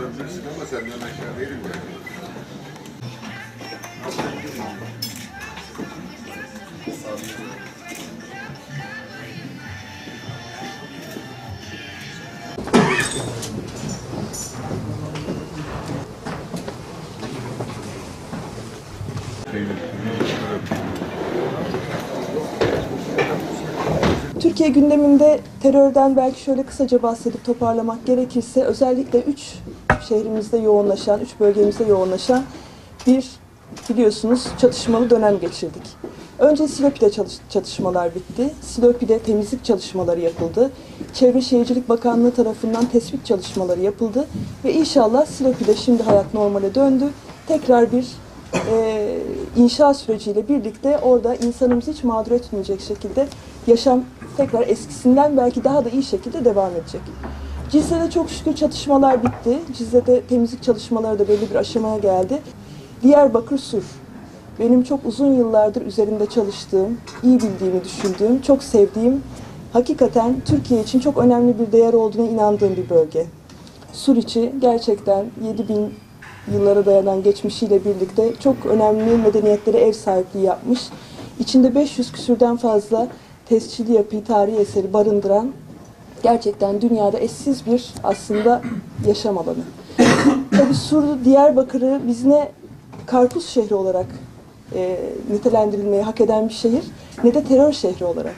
durabilirsin ama senden aşağı değilim ben. Türkiye gündeminde terörden belki şöyle kısaca bahsedip toparlamak gerekirse özellikle üç şehrimizde yoğunlaşan, üç bölgemizde yoğunlaşan bir biliyorsunuz çatışmalı dönem geçirdik. Önce Silopi'de çatışmalar bitti. Silopi'de temizlik çalışmaları yapıldı. Çevre Şehircilik Bakanlığı tarafından tespit çalışmaları yapıldı. Ve inşallah Silopi'de şimdi hayat normale döndü. Tekrar bir e, inşa süreciyle birlikte orada insanımızı hiç mağdur etmeyecek şekilde yaşam tekrar eskisinden belki daha da iyi şekilde devam edecek. Cizre'de çok şükür çatışmalar bitti. Cizre'de temizlik çalışmaları da belli bir aşamaya geldi. Diyarbakır Sur. Benim çok uzun yıllardır üzerinde çalıştığım, iyi bildiğimi düşündüğüm, çok sevdiğim, hakikaten Türkiye için çok önemli bir değer olduğuna inandığım bir bölge. Suriçi gerçekten 7000 yıllara dayanan geçmişiyle birlikte çok önemli medeniyetlere ev sahipliği yapmış. İçinde 500 küsürden fazla tescilli yapıyı, tarihi eseri barındıran gerçekten dünyada eşsiz bir aslında yaşam alanı. Tabii Sur, Diyarbakır'ı biz ne karpuz şehri olarak e, nitelendirilmeyi hak eden bir şehir ne de terör şehri olarak.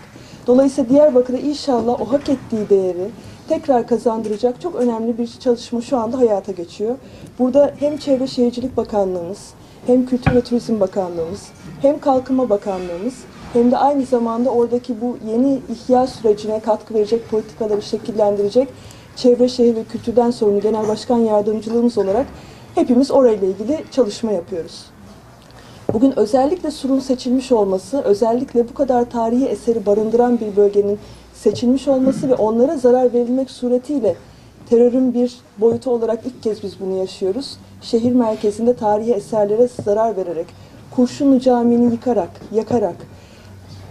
Dolayısıyla Diyarbakır'a inşallah o hak ettiği değeri tekrar kazandıracak çok önemli bir çalışma şu anda hayata geçiyor. Burada hem Çevre Şehircilik Bakanlığımız, hem Kültür ve Turizm Bakanlığımız, hem Kalkınma Bakanlığımız hem de aynı zamanda oradaki bu yeni ihya sürecine katkı verecek politikaları şekillendirecek Çevre Şehir ve Kültürden sorumlu Genel Başkan Yardımcılığımız olarak hepimiz orayla ilgili çalışma yapıyoruz. Bugün özellikle Sur'un seçilmiş olması, özellikle bu kadar tarihi eseri barındıran bir bölgenin seçilmiş olması ve onlara zarar verilmek suretiyle terörün bir boyutu olarak ilk kez biz bunu yaşıyoruz. Şehir merkezinde tarihi eserlere zarar vererek, Kurşunlu Camii'ni yıkarak, yakarak,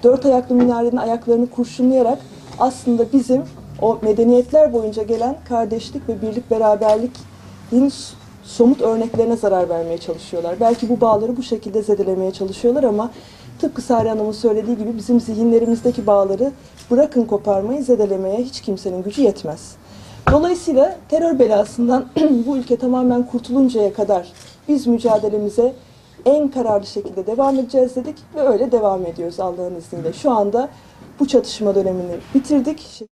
dört ayaklı minarenin ayaklarını kurşunlayarak aslında bizim o medeniyetler boyunca gelen kardeşlik ve birlik beraberlikin somut örneklerine zarar vermeye çalışıyorlar. Belki bu bağları bu şekilde zedelemeye çalışıyorlar ama tıpkı Sare Hanım'ın söylediği gibi bizim zihinlerimizdeki bağları bırakın koparmayı zedelemeye hiç kimsenin gücü yetmez. Dolayısıyla terör belasından bu ülke tamamen kurtuluncaya kadar biz mücadelemize en kararlı şekilde devam edeceğiz dedik ve öyle devam ediyoruz Allah'ın izniyle. Şu anda bu çatışma dönemini bitirdik.